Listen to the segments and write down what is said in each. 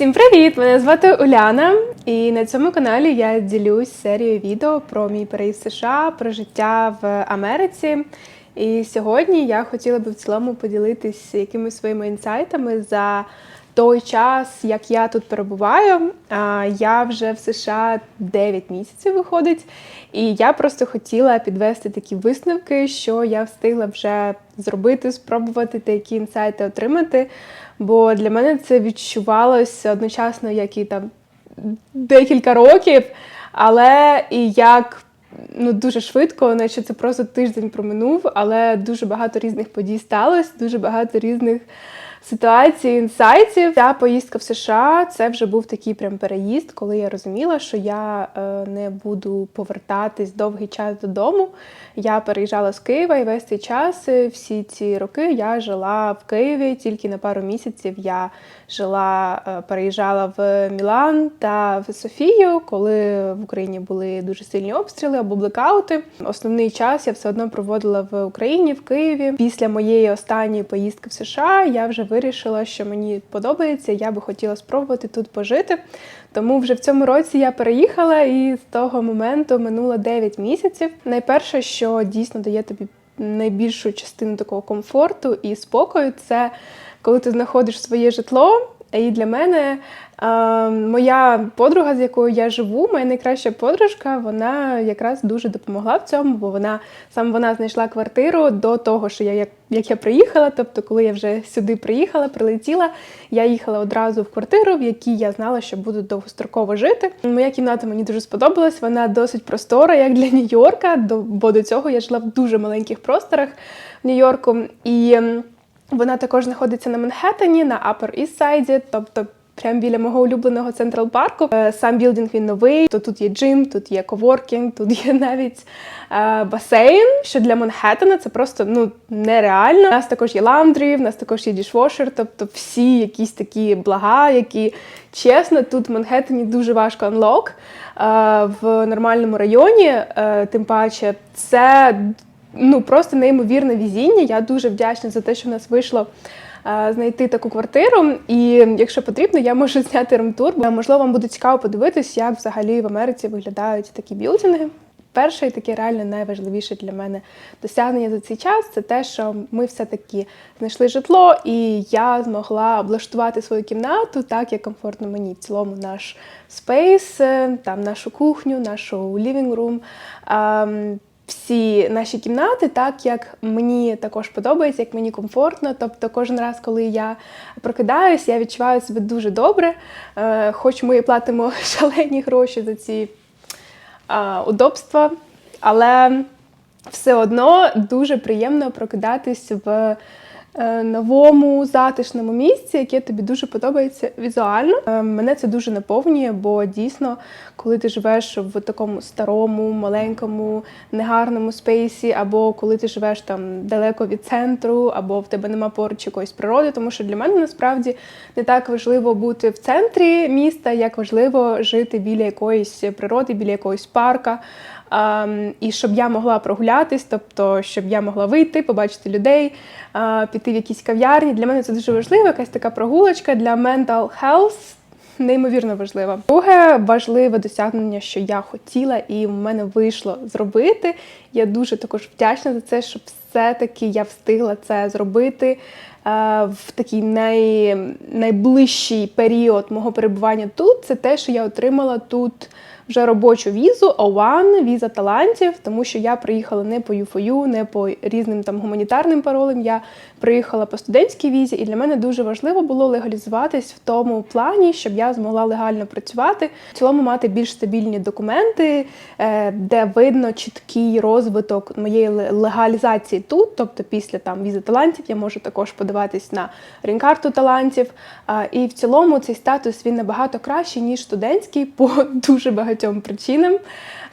Всім привіт! Мене звати Уляна, і на цьому каналі я ділюсь серією відео про мій переїзд в США, про життя в Америці. І сьогодні я хотіла би в цілому поділитись якимись своїми інсайтами за той час, як я тут перебуваю. Я вже в США 9 місяців виходить, і я просто хотіла підвести такі висновки, що я встигла вже зробити, спробувати та які інсайти отримати. Бо для мене це відчувалося одночасно, як і там декілька років, але і як ну, дуже швидко, наче це просто тиждень проминув, але дуже багато різних подій сталося, дуже багато різних ситуацій, інсайтів. Ця поїздка в США це вже був такий прям переїзд, коли я розуміла, що я е, не буду повертатись довгий час додому. Я переїжджала з Києва і весь цей час, е, всі ці роки я жила в Києві. Тільки на пару місяців я жила, е, переїжджала в Мілан та в Софію, коли в Україні були дуже сильні обстріли або блекаути. Основний час я все одно проводила в Україні, в Києві. Після моєї останньої поїздки в США я вже вирішила, що мені подобається. Я би хотіла спробувати тут пожити. Тому вже в цьому році я переїхала, і з того моменту минуло 9 місяців. Найперше, що дійсно дає тобі найбільшу частину такого комфорту і спокою, це коли ти знаходиш своє житло. І для мене Моя подруга, з якою я живу, моя найкраща подружка, вона якраз дуже допомогла в цьому, бо вона саме вона знайшла квартиру до того, що я як, як я приїхала. Тобто, коли я вже сюди приїхала, прилетіла, я їхала одразу в квартиру, в якій я знала, що буду довгостроково жити. Моя кімната мені дуже сподобалась. Вона досить простора, як для Нью-Йорка, бо до цього я жила в дуже маленьких просторах в Нью-Йорку. І вона також знаходиться на Манхеттені, на Upper East Side, тобто прямо біля мого улюбленого Централ парку. Е, сам білдинг він новий. То тут є джим, тут є коворкінг, тут є навіть е, басейн. Що для Манхеттена це просто ну нереально. У нас також є лаундрі, в нас також є дішвошер, тобто всі якісь такі блага, які чесно, тут в Манхеттені дуже важко анлок. В нормальному районі, е, тим паче, це ну просто неймовірне візіння. Я дуже вдячна за те, що в нас вийшло знайти таку квартиру. І якщо потрібно, я можу зняти ремтур. Можливо, вам буде цікаво подивитись, як взагалі в Америці виглядають такі білдинги. Перше і таке реально найважливіше для мене досягнення за цей час це те, що ми все-таки знайшли житло, і я змогла облаштувати свою кімнату так, як комфортно мені. В цілому наш спейс, е, там нашу кухню, нашу лівінг-рум всі наші кімнати, так як мені також подобається, як мені комфортно. Тобто, кожен раз, коли я прокидаюсь, я відчуваю себе дуже добре. Е, хоч ми платимо шалені гроші за ці удобства, але все одно дуже приємно прокидатись в новому затишному місці, яке тобі дуже подобається візуально. Е, мене це дуже наповнює, бо дійсно, коли ти живеш в такому старому, маленькому, негарному спейсі, або коли ти живеш там далеко від центру, або в тебе нема поруч якоїсь природи, тому що для мене насправді не так важливо бути в центрі міста, як важливо жити біля якоїсь природи, біля якогось парка. Um, і щоб я могла прогулятись, тобто щоб я могла вийти, побачити людей, uh, піти в якісь кав'ярні. Для мене це дуже важливо, якась така прогулочка для mental health. Неймовірно важлива. Друге важливе досягнення, що я хотіла, і в мене вийшло зробити. Я дуже також вдячна за це, що все-таки я встигла це зробити uh, в такий най... найближчий період мого перебування тут. Це те, що я отримала тут вже робочу візу O1, віза талантів, тому що я приїхала не по UFOU, не по різним там гуманітарним паролям. Я приїхала по студентській візі, і для мене дуже важливо було легалізуватись в тому плані, щоб я змогла легально працювати, в цілому мати більш стабільні документи, е, де видно чіткий розвиток моєї легалізації тут. Тобто, після там візи талантів я можу також подаватись на рінкарту талантів. І в цілому цей статус він набагато кращий, ніж студентський, по дуже багатьом причинам.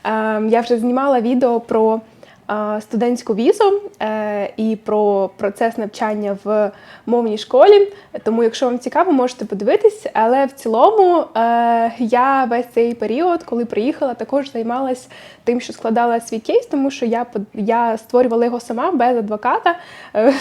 Ем, я вже знімала відео про е, студентську візу е, і про процес навчання в мовній школі. Тому, якщо вам цікаво, можете подивитись. Але в цілому е, я весь цей період, коли приїхала, також займалась тим, що складала свій кейс, тому що я я створювала його сама без адвоката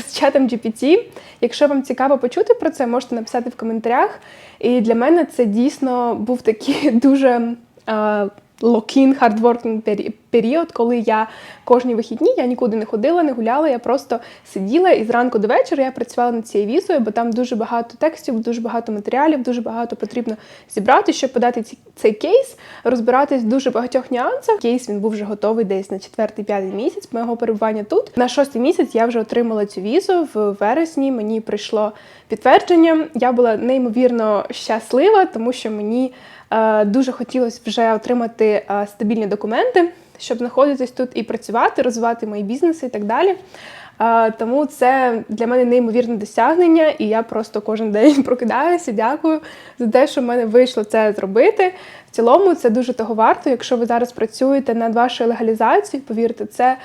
з чатом GPT. Якщо вам цікаво почути про це, можете написати в коментарях. І для мене це дійсно був такий дуже. Е, Локін хардворкінг період, коли я кожні вихідні я нікуди не ходила, не гуляла. Я просто сиділа і зранку до вечора я працювала над цією візою, бо там дуже багато текстів, дуже багато матеріалів, дуже багато потрібно зібрати, щоб подати ці- цей кейс, розбиратись в дуже багатьох нюансах. Кейс він був вже готовий десь на четвертий-п'ятий місяць моєго перебування тут. На шостий місяць я вже отримала цю візу в вересні. Мені прийшло підтвердження. Я була неймовірно щаслива, тому що мені е, дуже хотілося вже отримати е, стабільні документи, щоб знаходитись тут і працювати, розвивати мої бізнеси і так далі. Е, тому це для мене неймовірне досягнення, і я просто кожен день прокидаюся. Дякую за те, що в мене вийшло це зробити. В цілому це дуже того варто. Якщо ви зараз працюєте над вашою легалізацією, повірте, це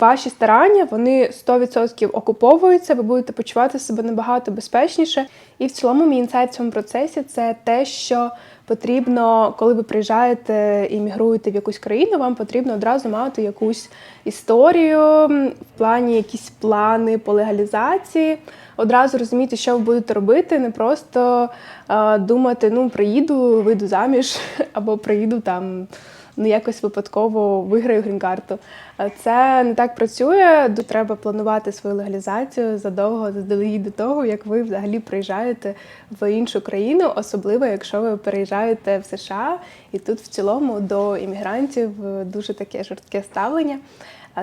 ваші старання, вони 100% окуповуються, ви будете почувати себе набагато безпечніше. І в цілому мій інсайт в цьому процесі це те, що потрібно, коли ви приїжджаєте і мігруєте в якусь країну, вам потрібно одразу мати якусь історію в плані якісь плани по легалізації. Одразу розуміти, що ви будете робити, не просто е, думати, ну приїду, вийду заміж, або приїду там ну якось випадково виграю грін-карту. Це не так працює. Треба планувати свою легалізацію задовго заздалегідь до того, як ви взагалі приїжджаєте в іншу країну, особливо якщо ви переїжджаєте в США, і тут в цілому до іммігрантів е, дуже таке жорстке ставлення.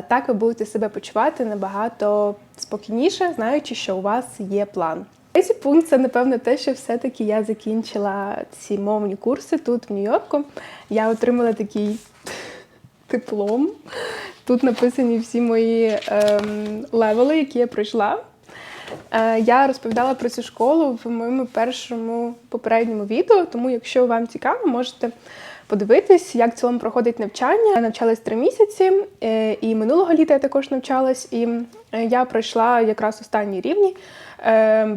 Так ви будете себе почувати набагато спокійніше, знаючи, що у вас є план. Третій пункт це напевно те, що все-таки я закінчила ці мовні курси тут, в Нью-Йорку. Я отримала такий диплом. Тут написані всі мої ем, левели, які я пройшла. Е, я розповідала про цю школу в моєму першому попередньому відео, тому якщо вам цікаво, можете подивитись, як в цілому проходить навчання. Я навчалась три місяці, е, і минулого літа я також навчалась, і е, я пройшла якраз останні рівні.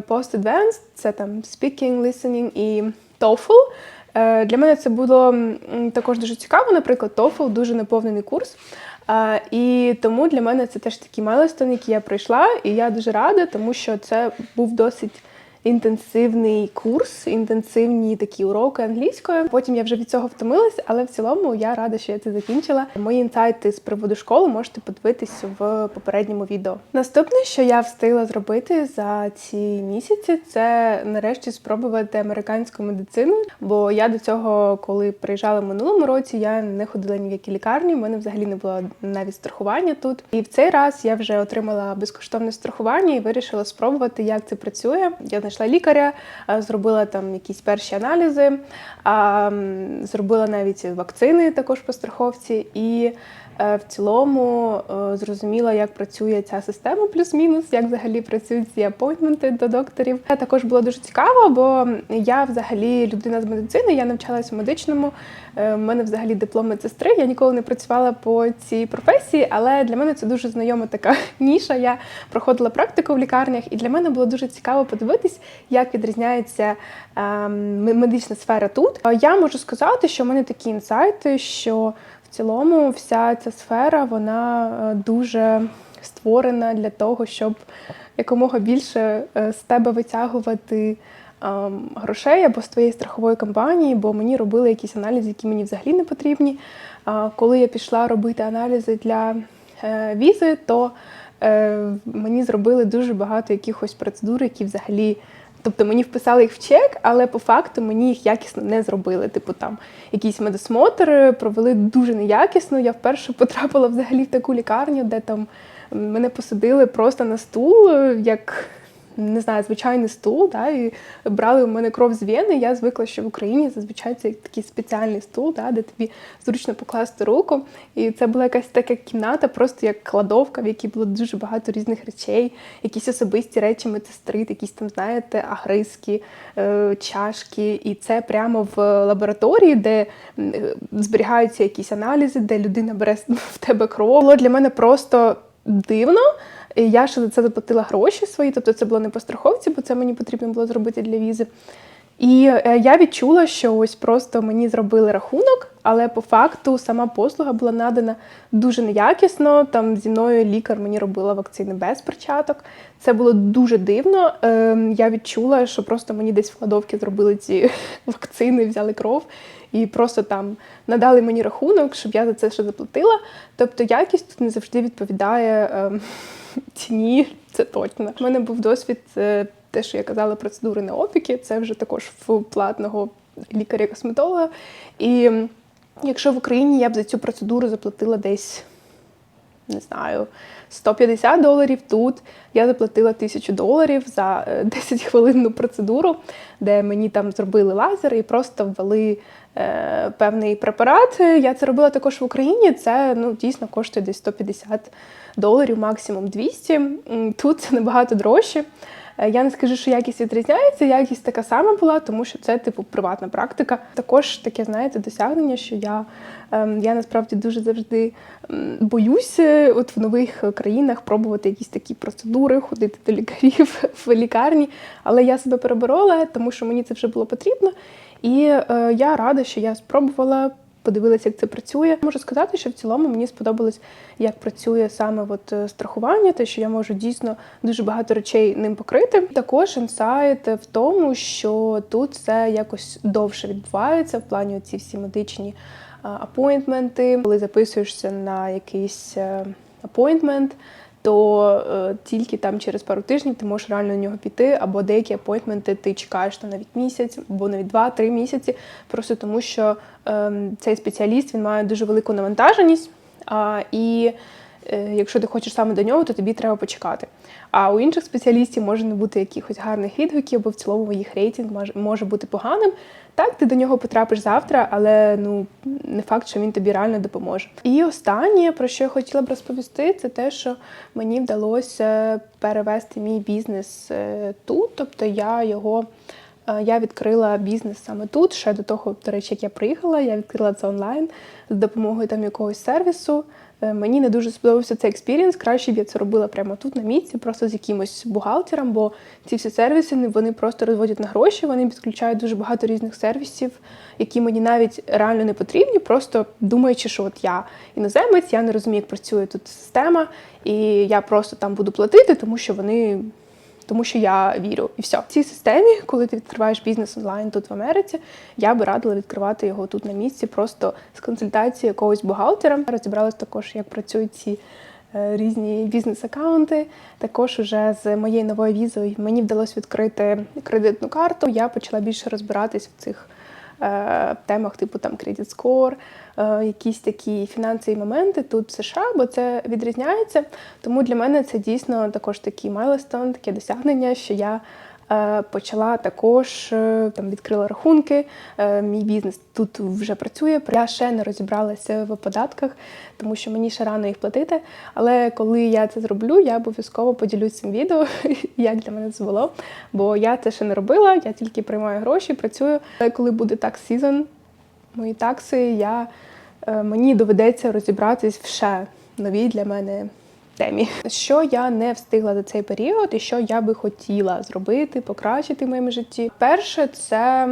Post-Advanced – це там speaking, listening і TOEFL. Для мене це було також дуже цікаво. Наприклад, TOEFL – дуже наповнений курс. А, і тому для мене це теж такий майлестон, який я пройшла, і я дуже рада, тому що це був досить інтенсивний курс, інтенсивні такі уроки англійської. Потім я вже від цього втомилась, але в цілому я рада, що я це закінчила. Мої інсайти з приводу школи можете подивитись в попередньому відео. Наступне, що я встигла зробити за ці місяці, це нарешті спробувати американську медицину. Бо я до цього, коли приїжджала в минулому році, я не ходила ні в які лікарні. У мене взагалі не було навіть страхування тут. І в цей раз я вже отримала безкоштовне страхування і вирішила спробувати, як це працює. Я знайшла лікаря, зробила там якісь перші аналізи, зробила навіть вакцини також по страховці. І е, в цілому е, зрозуміла, як працює ця система, плюс-мінус, як взагалі працюють ці апойтменти до докторів. Це також було дуже цікаво, бо я взагалі людина з медицини, я навчалась у медичному. е, У мене взагалі диплом медсестри. Я ніколи не працювала по цій професії, але для мене це дуже знайома така ніша. Я проходила практику в лікарнях, і для мене було дуже цікаво подивитись, як відрізняється ем, медична сфера тут. Е, Я можу сказати, що в мене такі інсайти, що в цілому вся ця сфера вона е, дуже створена для того, щоб якомога більше е, з тебе витягувати ем, грошей або з твоєї страхової компанії, бо мені робили якісь аналізи, які мені взагалі не потрібні. Коли я пішла робити аналізи для е, візи, то мені зробили дуже багато якихось процедур, які взагалі. Тобто мені вписали їх в чек, але по факту мені їх якісно не зробили. Типу там якийсь медосмотр провели дуже неякісно. Я вперше потрапила взагалі в таку лікарню, де там мене посадили просто на стул, е, як не знаю, звичайний стул, да, і брали у мене кров з вени. Я звикла, що в Україні зазвичай це такий спеціальний стул, да, де тобі зручно покласти руку. І це була якась така кімната, просто як кладовка, в якій було дуже багато різних речей, якісь особисті речі медсестри, якісь там, знаєте, агризки, е, чашки. І це прямо в лабораторії, де е, зберігаються якісь аналізи, де людина бере в тебе кров. Було для мене просто дивно. Я ще за це заплатила гроші свої, тобто це було не по страховці, бо це мені потрібно було зробити для візи. І е, я відчула, що ось просто мені зробили рахунок, але по факту сама послуга була надана дуже неякісно. Там зі мною лікар мені робила вакцини без перчаток. Це було дуже дивно. Ем, Я відчула, що просто мені десь в кладовці зробили ці вакцини, взяли кров і просто там надали мені рахунок, щоб я за це ще заплатила. Тобто якість тут не завжди відповідає ем, ціні, це точно. У мене був досвід, е, те, що я казала, процедури на опіки, це вже також в платного лікаря-косметолога. І якщо в Україні я б за цю процедуру заплатила десь, не знаю, 150 доларів, тут я заплатила 1000 доларів за е, 10 хвилинну процедуру, де мені там зробили лазер і просто ввели е, певний препарат. Я це робила також в Україні. Це ну, дійсно коштує десь 150 доларів, максимум 200. Тут це набагато дорожче. Е, Я не скажу, що якість відрізняється, якість така сама була, тому що це типу приватна практика. Також таке, знаєте, досягнення, що я, ем, я насправді дуже завжди боюся от в нових країнах пробувати якісь такі процедури, ходити до лікарів в лікарні. Але я себе переборола, тому що мені це вже було потрібно. І е, я рада, що я спробувала. Подивилася, як це працює. Можу сказати, що в цілому мені сподобалось, як працює саме от е, страхування, те, що я можу дійсно дуже багато речей ним покрити. Також інсайт в тому, що тут все якось довше відбувається в плані ці всі медичні апойнтменти. Коли записуєшся на якийсь е, апойнтмент, то е, тільки там через пару тижнів ти можеш реально на нього піти, або деякі апойнтменти ти чекаєш там навіть місяць, або навіть два-три місяці, просто тому що е, цей спеціаліст він має дуже велику навантаженість. А, і е, якщо ти хочеш саме до нього, то тобі треба почекати. А у інших спеціалістів може не бути якихось гарних відгуків, або в цілому їх рейтинг може бути поганим. Так, ти до нього потрапиш завтра, але ну не факт, що він тобі реально допоможе. І останнє, про що я хотіла б розповісти, це те, що мені вдалося перевести мій бізнес е, тут, тобто я його. Е, Я відкрила бізнес саме тут. Ще до того, до речі, як я приїхала, я відкрила це онлайн з допомогою там якогось сервісу. Е, Мені не дуже сподобався цей експірієнс. Краще б я це робила прямо тут на місці, просто з якимось бухгалтером, бо ці всі сервіси вони просто розводять на гроші, вони підключають дуже багато різних сервісів, які мені навіть реально не потрібні, просто думаючи, що от я іноземець, я не розумію, як працює тут система, і я просто там буду платити, тому що вони тому що я вірю. І все. В цій системі, коли ти відкриваєш бізнес онлайн тут в Америці, я би радила відкривати його тут на місці, просто з консультації якогось бухгалтера. Розібралась також, як працюють ці е, різні бізнес-аккаунти. Також уже з моєю новою візою мені вдалося відкрити кредитну карту. Я почала більше розбиратись в цих е, темах, типу там Credit скор, е, якісь такі фінансові моменти тут в США, бо це відрізняється. Тому для мене це дійсно також такий майлестон, таке досягнення, що я. Е, Почала також е, там відкрила рахунки. е, Мій бізнес тут вже працює. Я ще не розібралася в податках, тому що мені ще рано їх платити. Але коли я це зроблю, я обов'язково поділюсь цим відео, як для мене це було. Бо я це ще не робила, я тільки приймаю гроші, працюю. Але коли буде такс сезон, мої такси, я, мені доведеться розібратись в ще новій для мене темі. Що я не встигла за цей період, і що я би хотіла зробити, покращити в моєму житті. Перше, це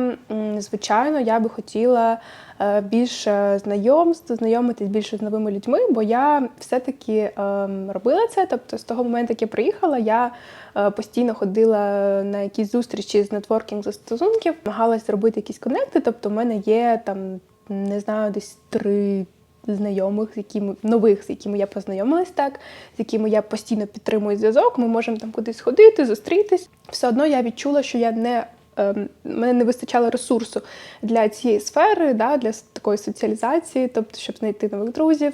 звичайно, я би хотіла е, більше знайомств, знайомитись більше з новими людьми, бо я все-таки ем, робила це. Тобто, з того моменту, як я приїхала, я е, постійно ходила на якісь зустрічі з нетворкінг застосунків, намагалась зробити якісь конекти. Тобто, в мене є там, не знаю, десь три знайомих, з якими нових, з якими я познайомилась так, з якими я постійно підтримую зв'язок. Ми можемо там кудись ходити, зустрітись. Все одно я відчула, що я не ем, мене не вистачало ресурсу для цієї сфери, да, для такої соціалізації, тобто, щоб знайти нових друзів,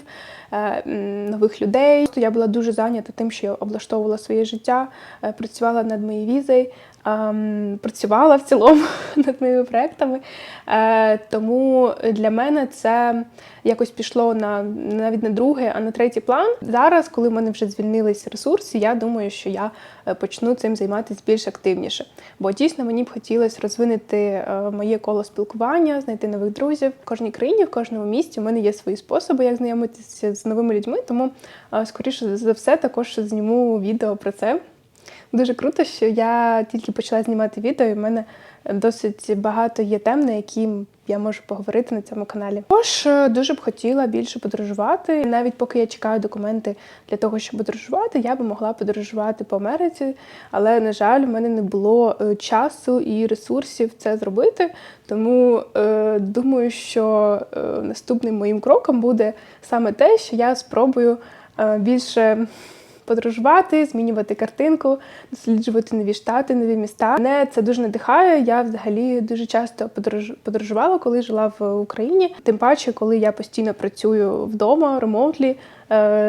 е, нових людей. Я була дуже зайнята тим, що я облаштовувала своє життя, е, працювала над моєю візою, працювала в цілому над моїми проектами. Е, Тому для мене це якось пішло на навіть не другий, а на третій план. Зараз, коли в мене вже звільнились ресурси, я думаю, що я е, почну цим займатися більш активніше. Бо дійсно мені б хотілося розвинути е, моє коло спілкування, знайти нових друзів. В кожній країні, в кожному місті у мене є свої способи, як знайомитися з новими людьми. Тому, скоріше за все, також зніму відео про це. Дуже круто, що я тільки почала знімати відео, і в мене досить багато є тем, на які я можу поговорити на цьому каналі. Також е, дуже б хотіла більше подорожувати. Навіть поки я чекаю документи для того, щоб подорожувати, я би могла подорожувати по Америці, але на жаль, в мене не було е, часу і ресурсів це зробити. Тому е, думаю, що е, наступним моїм кроком буде саме те, що я спробую е, більше подорожувати, змінювати картинку, досліджувати нові штати, нові міста. Мене це дуже надихає. Я взагалі дуже часто подорож... подорожувала, коли жила в Україні. Тим паче, коли я постійно працюю вдома, ремонтлі.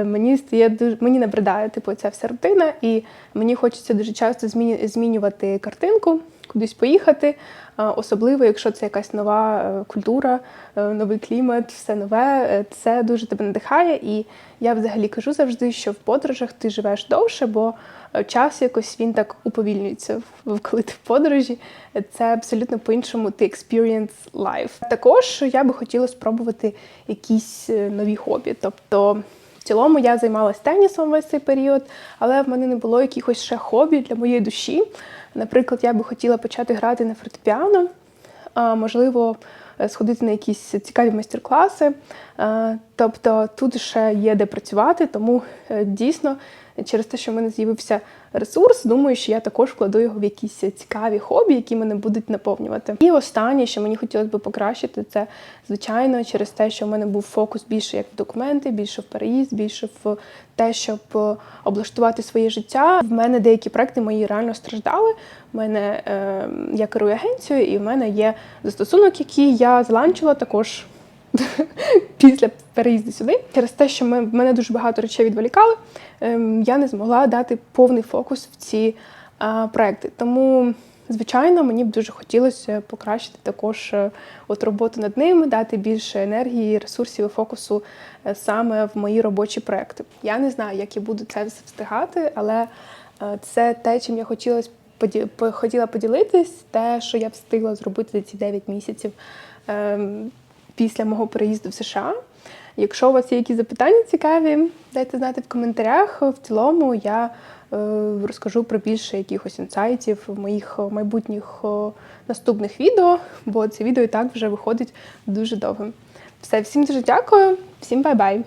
Мені стає дуже мені набридає типу ця вся рутина, і мені хочеться дуже часто змінювати картинку, кудись поїхати. Особливо, якщо це якась нова е, культура, е, новий клімат, все нове, е, це дуже тебе надихає. І я взагалі кажу завжди, що в подорожах ти живеш довше, бо е, час якось він так уповільнюється, коли ти в подорожі. Е, Це абсолютно по-іншому ти experience life. Також я би хотіла спробувати якісь е, нові хобі. Тобто в цілому я займалась тенісом весь цей період, але в мене не було якихось ще хобі для моєї душі. Наприклад, я би хотіла почати грати на фортепіано, можливо, е, сходити на якісь цікаві майстер-класи. Тобто тут ще є де працювати, тому е, дійсно через те, що в мене з'явився ресурс, думаю, що я також вкладу його в якісь цікаві хобі, які мене будуть наповнювати. І останнє, що мені хотілося б покращити, це звичайно через те, що в мене був фокус більше як в документи, більше в переїзд, більше в те, щоб облаштувати своє життя. В мене деякі проекти мої реально страждали. В мене е, я керую агенцією, і в мене є застосунок, який я заланчила також після переїзду сюди. Через те, що ми, мене дуже багато речей відволікали, ем, я не змогла дати повний фокус в ці проекти. Тому, звичайно, мені б дуже хотілося покращити також е, от роботу над ними, дати більше енергії, ресурсів і фокусу е, саме в мої робочі проекти. Я не знаю, як я буду це все встигати, але е, це те, чим я хотіла поді- хотіла поділитись, те, що я встигла зробити за ці 9 місяців ем, після мого переїзду в США. Якщо у вас є якісь запитання цікаві, дайте знати в коментарях. В цілому я е, розкажу про більше якихось інсайтів в моїх е, майбутніх е, наступних відео, бо це відео і так вже виходить дуже довгим. Все, всім дуже дякую, всім бай-бай!